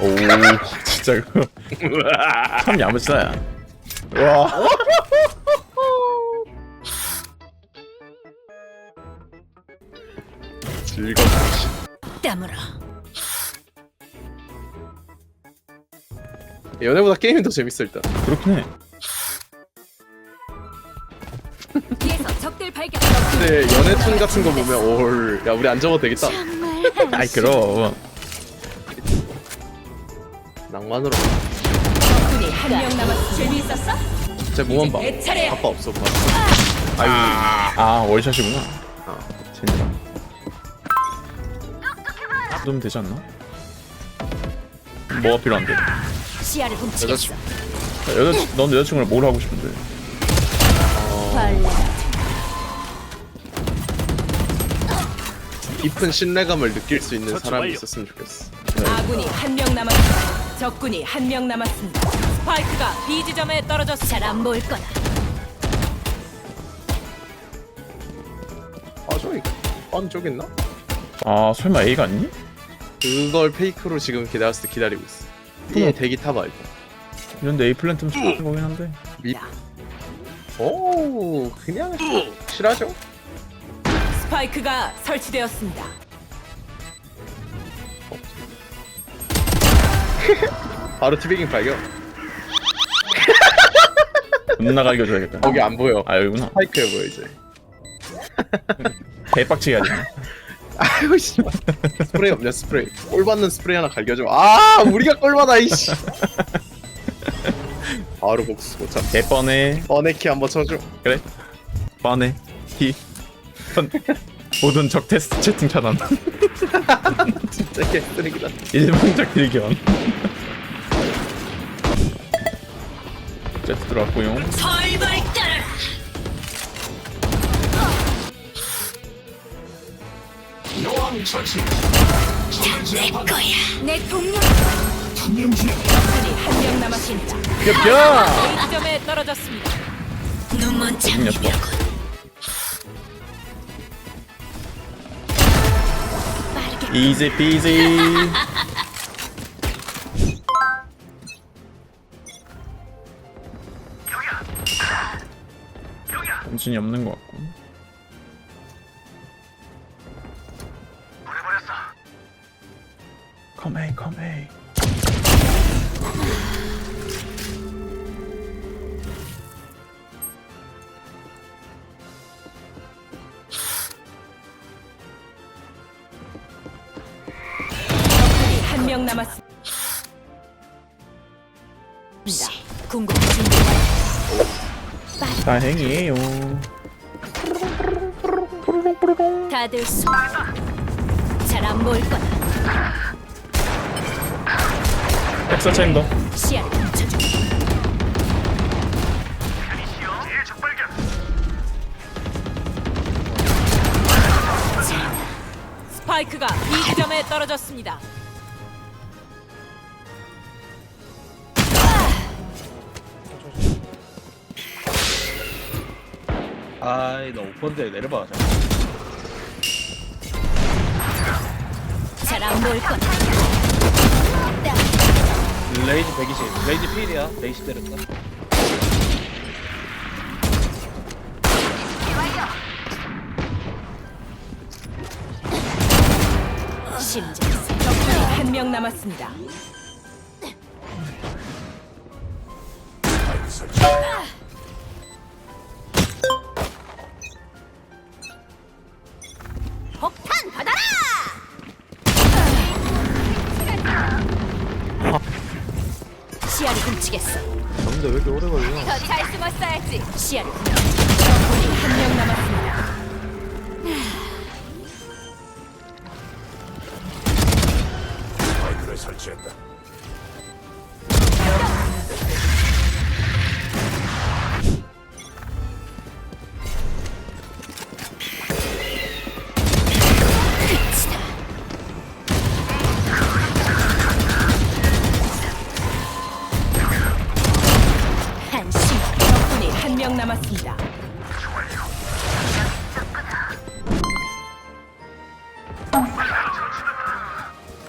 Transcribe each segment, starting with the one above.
오 진짜 그거. 참 야무지다 와. 즐겁지. 땀으로 연애보다 게임이 더 재밌어 일단. 그렇긴 해. 뒤에서 적들 발견. 근데 연애툰 같은 거 보면 올, 야 우리 안 접어도 되겠다. 정말 아이 그럼 낭만으로. 적군이 한 명 남았 재미있었어? 제 몸만 봐. 내 차례야. 아빠 없어 봐. 아 월샷이구나 아. 진짜 좀 되지 않나? 뭐가 필요한데? 시야를 훔치겠어 여자 넌 여자친구랑 뭘 하고 싶은데? 벌레 깊은 신뢰감을 느낄 수 있는 사람이 있었으면 좋겠어. 아군이 한 명 남았습니다. 적군이 한 명 남았습니다. 스파이크가 B 지점에 떨어졌습니다. 잘안 보일 거다 아 저기 뻔 저기 있나? 아 설마 A가 아니니? 그걸 페이크로 지금 기다렸을 때 기다리고 있어. 이 대기 타봐 이거. 이런데 A 플랜트면 좋은 거긴 한데 미... 오 그냥 실하죠? 스파이크가 설치되었습니다. 바로 티베깅 발견. 존나 갈겨줘야겠다 거기 안 보여. 아 여기구나 스파이크에 보여 이제. 개빡치게 되네 아이고 씨. 스프레이 없냐 스프레이. 꼴 받는 스프레이 하나 갈겨줘. 아 우리가 꼴 받아 이씨. 바로 복수 못 참. 개뻔해 버네키 한번 쳐줘. 그래 뻔해 히 펀. 모든 적 테스트 채팅 차단 진짜 개쓰레기다. 일반적 딜견 제트 들어왔고요 내 거야 내 동료 적군이 한명 남았습니다. 뼈뼈 떨어졌습니다. 눈먼 이지 비지 정신이 없는 것 같고. 컴에이 컴에 명 남았습니다. 준비 다행이에요 다들 잘안 보일 거다 엑사 시야를 훔쳐줘 스파이크가 B 지점에 떨어졌습니다. 아이 너 오픈데 내려봐 잘안 보일 거다 레이지 120 레이지 필이야. 레이지 때렸다. 심장 적군이 한 명 남았습니다. 시야를 훔치겠어. 근데 왜 이렇게 오래 걸려? 더 잘 숨었어야지. 시야를 적군이 한명 남았습니다. 적군이 한 명 남았습니다.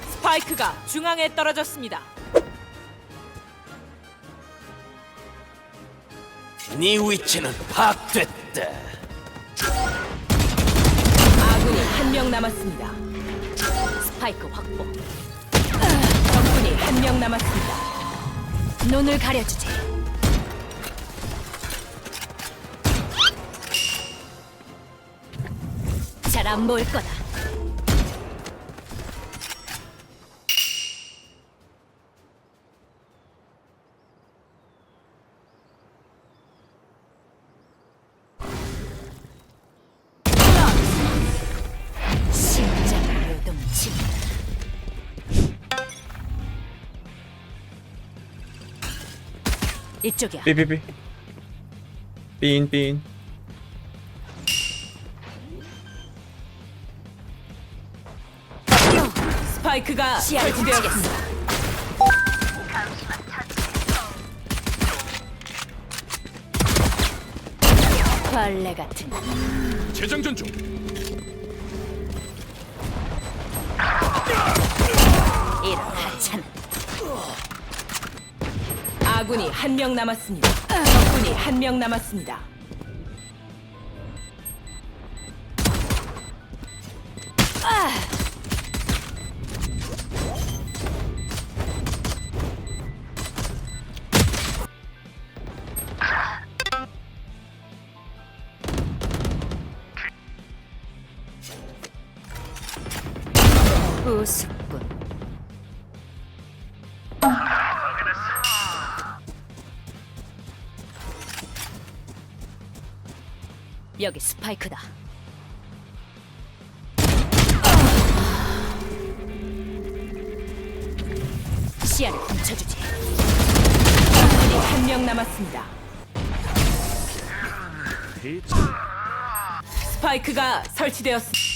스파이크가 중앙에 떨어졌습니다. 네 위치는 파악됐다. 아군이 한 명 남았습니다. 스파이크 확보. 아, 적군이 한 명 남았습니다. 눈을 가려주지. 잘 안 보일 거다. 심장. 이쪽이야. 삐삐삐 삐인 삐인 스파이크가 설치되었습니다. 벌레 같은 재장전 중. 이런 하찮은 아군이 한 명 남았습니다. 적군이 한 명 남았습니다. 우습군. 여기 스파이크다. 시야를 훔쳐주지. 한 명 남았습니다. 스파이크가 설치되었습니다.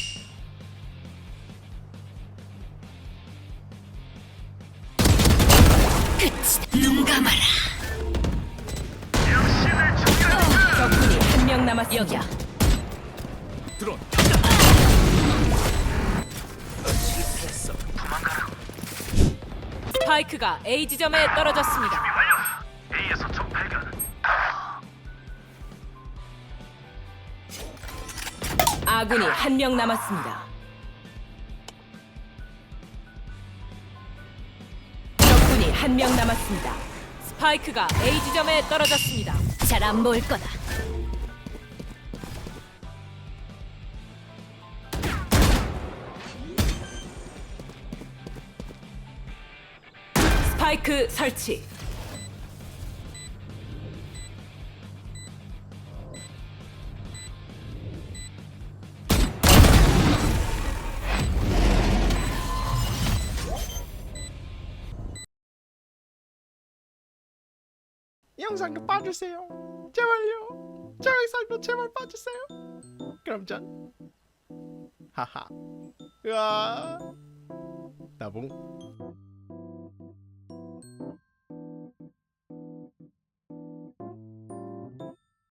끝이다. 눈 감아라. 적군이 한 명 남았습니다. 여기야. 드론. 스파이크가 A 지점에 떨어졌습니다. 아군이 한 명 남았습니다. 한 명 남았습니다. 스파이크가 A 지점에 떨어졌습니다. 잘 안 보일 거다. 스파이크 설치. 영상도 봐주세요. 제발요. 저 영상도 제발 봐주세요. 그럼 전 하하. 으아. 나봉